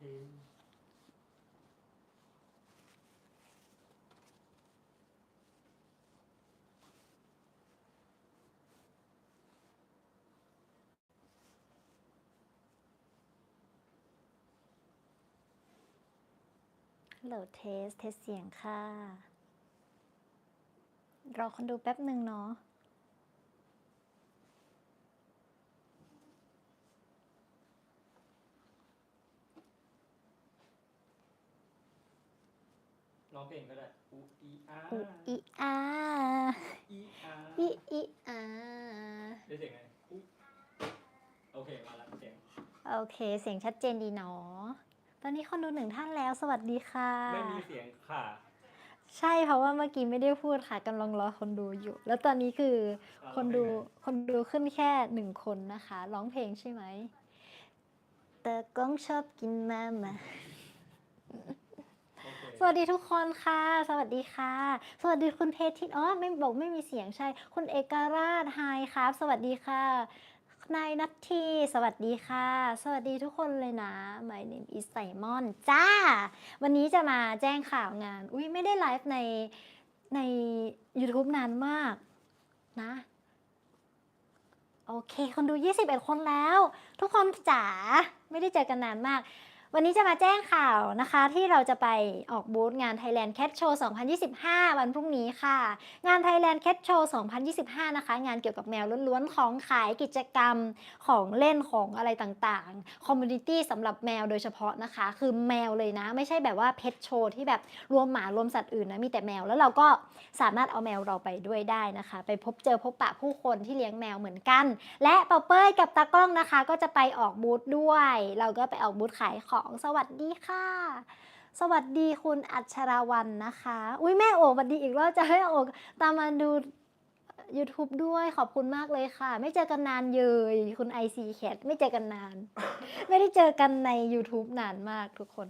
เองฮัลโหลดเทส เทสเสียงค่ะ รอคนดูแป๊บหนึ่งเนาะ ร้องเพลงก็ได้อูอีอาอุอีอาอีอาอีอีอาได้เสียงไงอูโอเคมาละเสียงโอเค เสียงชัดเจนดีเนาะตอนนี้คนดูหนึ่งท่านแล้วสวัสดีค่ะ ไม่มีเสียงค่ะ ใช่เพราะว่าเมื่อกี้ไม่ได้พูดค่ะกำลังรอคนดูอยู่ แล้วตอนนี้คืออ่าคนดูร้องเพลงไงคนดูขึ้นแค่หนึ่งคนนะคะ ร้องเพลงใช่ไหมแต่ก้องชอบกินมามาโอเค สวัสดีทุกคนค่ะ สวัสดีค่ะ สวัสดีคุณเพชรทิศอ๋อไม่บอกไม่มีเสียงใช่ คุณเอกราชไฮครับ สวัสดีค่ะ นายนัททีสวัสดีค่ะ สวัสดีทุกคนเลยนะ My name is Simon จ้า วันนี้จะมาแจ้งข่าวงาน อุ้ยไม่ได้ไลฟ์ในใน YouTube นานมากนะ โอเค คนดู 21 คนแล้ว ทุกคนจ๋าไม่ได้เจอกันนานมาก วันนี้จะมาแจ้งข่าวนะคะที่เราจะไปออกบูธงาน Thailand Cat Show 2025 วันพรุ่งนี้ค่ะ งาน Thailand Cat Show 2025 นะคะ งานเกี่ยวกับแมวล้วนๆ ของขายกิจกรรมของเล่นของอะไรต่างๆ คอมมูนิตี้สำหรับแมวโดยเฉพาะนะคะ คือแมวเลยนะ ไม่ใช่แบบว่าเพ t โชว์ที่แบบรวมหมารวมสัตว์อื่นนะ มีแต่แมวแล้วเราก็สามารถเอาแมวเราไปด้วยได้นะคะ ไปพบเจอพบปะผู้คนที่เลี้ยงแมวเหมือนกัน และเปาเป้ยกับตากล้องนะคะ ก็จะไปออกบูธด้วย เราก็ไปออกบูธขายของสวัสดีค่ะ สวัสดีคุณอัชราวันนะคะ อุ้ยแม่โอสวัสดีอีกรอบจะให้โอตามมาดู YouTube ด้วยขอบคุณมากเลยค่ะ ไม่เจอกันนานเยยคุณไอซีแคทไม่เจอกันนาน ไม่ได้เจอกันใน YouTube นานมากทุกคน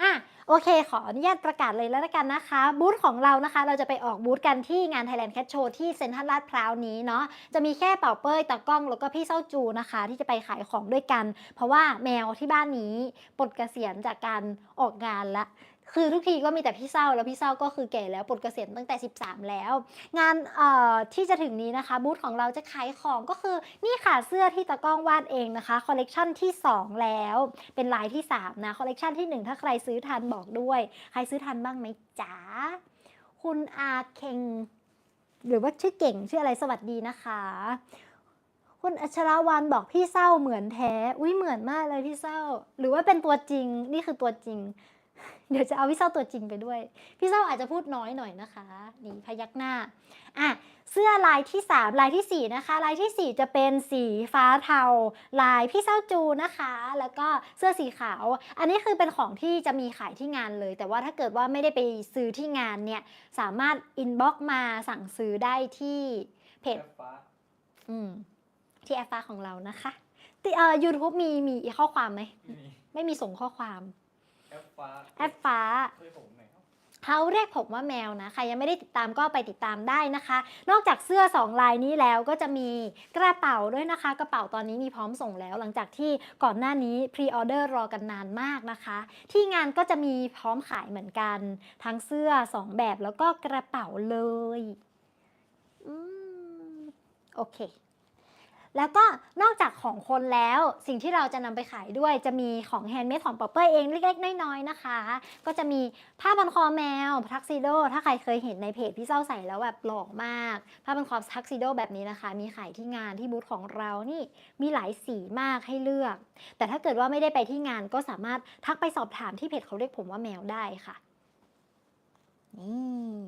อะ โอเค ขออนุญาตประกาศเลยแล้วกันนะคะ บูธของเรานะคะ เราจะไปออกบูธกันที่งาน Thailand Cat Show ที่เซ็นทรัลลาดพร้าวนี้เนาะจะมีแค่เป่าเป้ยตากล้องแล้วก็พี่เศร้าจูนะคะ ที่จะไปขายของด้วยกัน เพราะว่าแมวที่บ้านนี้ปลดเกษียณจากการออกงานละ คือทุกทีก็มีแต่พี่เศร้าแล้วพี่เศร้าก็คือแก่แล้วปลดเกษียณตั้งแต่ 13 แล้ว งานที่จะถึงนี้นะคะบูธของเราจะขายของก็คือนี่ค่ะเสื้อที่ตากล้องวาดเองนะคะคอลเลกชันที่ 2 แล้วเป็นลายที่ 3 นะคอลเลกชันที่ 1 ถ้าใครซื้อทันบอกด้วย ใครซื้อทันบ้างไหมจ๋าคุณอาเคงหรือว่าชื่อเก่งชื่ออะไรสวัสดีนะคะ คุณอัชราวันบอกพี่เศร้าเหมือนแท้ อุ้ยเหมือนมากเลยพี่เศร้า หรือว่าเป็นตัวจริงนี่คือตัวจริง เดี๋ยวจะเอาพี่เศร้าตัวจริงไปด้วย พี่เศร้าอาจจะพูดน้อยหน่อยนะคะนี่พยักหน้าอะเสื้อลายที่ 3 ลายทีสี่4 นะคะ ลายทีสี่ 4 จะเป็นสีฟ้าเทา ลายพี่เศร้าจูนะคะ แล้วก็เสื้อสีขาว อันนี้คือเป็นของที่จะมีขายที่งานเลย แต่ว่าถ้าเกิดว่าไม่ได้ไปซื้อที่งานเนี่ย สามารถอินบ็อกมาสั่งซื้อได้ที่เพจแอปฟ้าอืมที่แอปฟ้าของเรานะคะที่เอ่อยูทูบมีมีข้อความไหมไม่มีไม่มีส่งข้อความแอ ปฟ้าแอปฟ้า เคยผมไหมครับ เขาเรียกผมว่าแมวนะ ใครยังไม่ได้ติดตามก็ไปติดตามได้นะคะ นอกจากเสื้อ 2 ลายนี้แล้วก็จะมีกระเป๋าด้วยนะคะ กระเป๋าตอนนี้มีพร้อมส่งแล้ว หลังจากที่ก่อนหน้านี้พรีออเดอร์รอกันนานมากนะคะ ที่งานก็จะมีพร้อมขายเหมือนกัน ทั้งเสื้อ 2 แบบแล้วก็กระเป๋าเลยอืมโอเค แล้วก็นอกจากของคนแล้วสิ่งที่เราจะนำไปขายด้วย จะมีของแฮนด์เมดของป๊อปเปอร์เองเล็กๆน้อยๆนะคะ ก็จะมีผ้าพันคอแมวทักซิโดถ้าใครเคยเห็นในเพจพี่เจ้าใส่แล้วแบบหล่อมาก ผ้าพันคอทักซิโดแบบนี้นะคะ มีขายที่งานที่บูธของเรานี่มีหลายสีมากให้เลือก แต่ถ้าเกิดว่าไม่ได้ไปที่งานก็สามารถทักไปสอบถามที่เพจเขาเรียกผมว่าแมวได้ค่ะนี่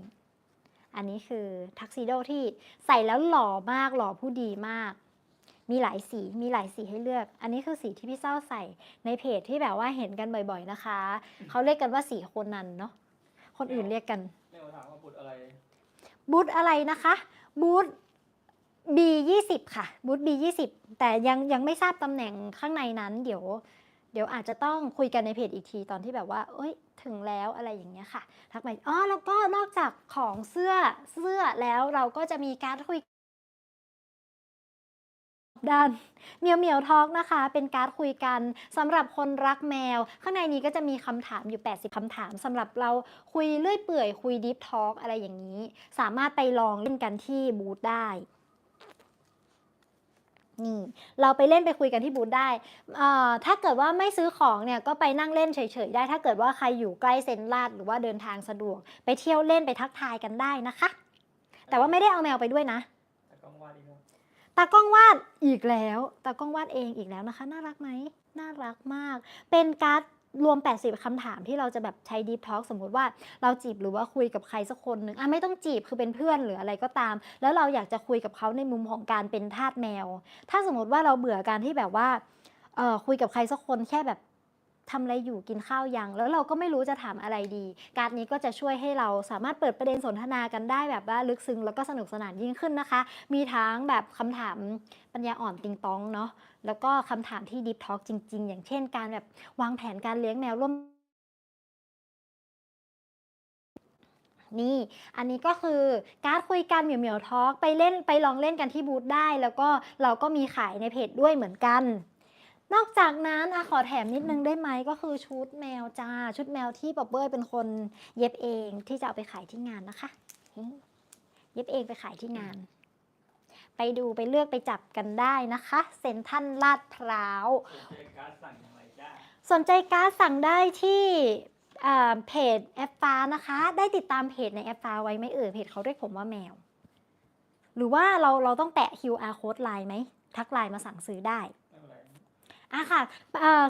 อันนี้คือทักซิโดที่ใส่แล้วหล่อมากหล่อผู้ดีมาก มีหลายสีมีหลายสีให้เลือก อันนี้คือสีที่พี่เศร้าใส่ในเพจที่แบบว่าเห็นกันบ่อยๆนะคะ เขาเรียกกันว่าสีโคนันเนาะคนอื่นเรียกกันแม่มาถามว่าบุตรอะไรบูธอะไรนะคะบูธ B 2 0 ค่ะบูธ B 2 0 แต่ยังยังไม่ทราบตำแหน่งข้างในนั้น เดี๋ยว เดี๋ยวอาจจะต้องคุยกันในเพจอีกทีตอนที่แบบว่า เอ้ย ถึงแล้วอะไรอย่างเงี้ยค่ะ ทักไปอ๋อแล้วก็นอกจากของเสื้อเสื้อแล้วเราก็จะมีการดคุย ด้านเมียวเมียวทอกนะคะ เป็นการ์ดคุยกันสำหรับคนรักแมว ข้างในนี้ก็จะมีคำถามอยู่ 80คำถามสำหรับเราคุยเลื่อยเปื่อยคุยดิฟทอ l k อะไรอย่างนี้ สามารถไปลองเล่นกันที่บูธได้นี่เราไปเล่นไปคุยกันที่บูธได้ ถ้าเกิดว่าไม่ซื้อของเนี่ยก็ไปนั่งเล่นเฉยๆได้ ถ้าเกิดว่าใครอยู่ใกล้เซนลาดหรือว่าเดินทางสะดวก ไปเที่ยวเล่นไปทักทายกันได้นะคะ แต่ว่าไม่ได้เอาแมวไปด้วยนะแต่กล้องวาดอีกแล้ว ตากล้องวาดอีกแล้ว ตากล้องวาดเองอีกแล้วนะคะ น่ารักไหม น่ารักมาก เป็นการ์ดรวม 80คำถามที่เราจะแบบใช้ Deep Talk สมมุติว่าเราจีบหรือว่าคุยกับใครสักคนหนึ่งอะไม่ต้องจีบคือเป็นเพื่อนหรืออะไรก็ตาม แล้วเราอยากจะคุยกับเขาในมุมของการเป็นทาสแมว ถ้าสมมติว่าเราเบื่อการที่แบบว่าเออคุยกับใครสักคนแค่แบบ ทำอะไรอยู่กินข้าวยัง แล้วเราก็ไม่รู้จะถามอะไรดี การนี้ก็จะช่วยให้เราสามารถเปิดประเด็นสนทนากันได้แบบว่าลึกซึ้งแล้วก็สนุกสนานยิ่งขึ้นนะคะ มีทั้งแบบคำถามปัญญาอ่อนติงตองเนาะแล้วก็คำถามที่ Deep Talk จริง ๆ อย่างเช่น การแบบวางแผนการเลี้ยงแมวร่วมนี่ อันนี้ก็คือการดคุยกันเหมียวเหมียวทอกไปเล่นไปลองเล่นกันที่บูธได้ แล้วก็เราก็มีขายในเพจด้วยเหมือนกัน นอกจากนั้นอะขอแถมนิดนึงได้ไหมก็คือชุดแมวจ้า ชุดแมวที่ป๊อบเบ้ยเป็นคนเย็บเองที่จะเอาไปขายที่งานนะคะ เย็บเองไปขายที่งาน ไปดูไปเลือกไปจับกันได้นะคะเซ็นทรัลลาดพร้าวผมเจการสั่งได้สนใจการ์ดสั่งได้ที่เพจแอปฟ้านะคะ ได้ติดตามเพจในแอปฟ้าไว้ไหมเอ่ยเพจเขาเรียกผมว่าแมว หรือว่าเราเราต้องแปะ QR code ไลน์ไหมทักไลน์มาสั่งซื้อได้ อะค่ะ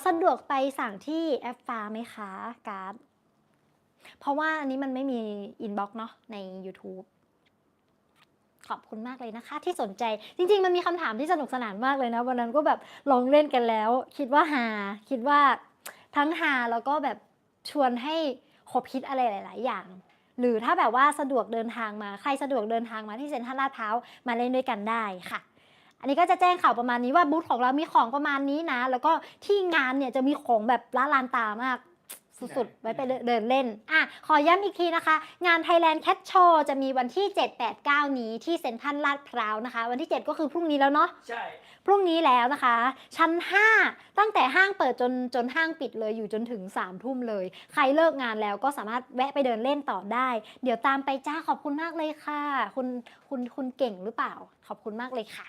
สะดวกไปสั่งที่แอปฟ้าไหมคะการ์ดเพราะว่าอันนี้มันไม่มีอินบ็อกซ์เนาะใน YouTube ขอบคุณมากเลยนะคะ ที่สนใจจริง ๆ มันมีคำถามที่สนุกสนานมากเลยนะ วันนั้นก็แบบลองเล่นกันแล้ว คิดว่าฮาคิดว่าทั้งฮาแล้วก็แบบชวนให้คบคิดอะไรหลาย ๆ อย่าง หรือถ้าแบบว่าสะดวกเดินทางมาใครสะดวกเดินทางมาที่เซ็นทรัลลาดพร้าวมาเล่นด้วยกันได้ค่ะ อันนี้ก็จะแจ้งข่าวประมาณนี้ว่าบูธของเรามีของประมาณนี้นะ แล้วก็ที่งานเนี่ยจะมีของแบบละลานตามากสุดๆ ไว้ไปเดินเล่น อะ ขอย้ำอีกทีนะคะ งาน Thailand Cat Show จะมีวันที่ 7 8 9 นี้ที่เซ็นทรัลลาดพร้าวนะคะ วันที่ 7 ก็คือพรุ่งนี้แล้วเนาะ ใช่ พรุ่งนี้แล้วนะคะ ชั้น 5 ตั้งแต่ห้างเปิดจนจนห้างปิดเลยอยู่จนถึง3ามทุ่มเลย ใครเลิกงานแล้วก็สามารถแวะไปเดินเล่นต่อได้ เดี๋ยวตามไปจ้าขอบคุณมากเลยค่ะ คุณคุณคุณเก่งหรือเปล่า ขอบคุณมากเลยค่ะ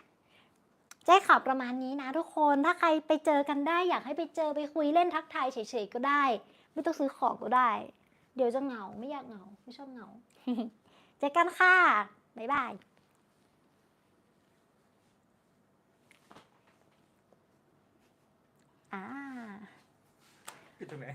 แจ้งข่าวประมาณนี้นะทุกคน ถ้าใครไปเจอกันได้อยากให้ไปเจอไปคุยเล่นทักทายเฉยๆก็ได้ ไม่ต้องซื้อของก็ได้ เดี๋ยวจะเหงาไม่อยากเหงาไม่ชอบเหงา เจอกันค่ะ บ๊ายบายอ่าคือตรงไหน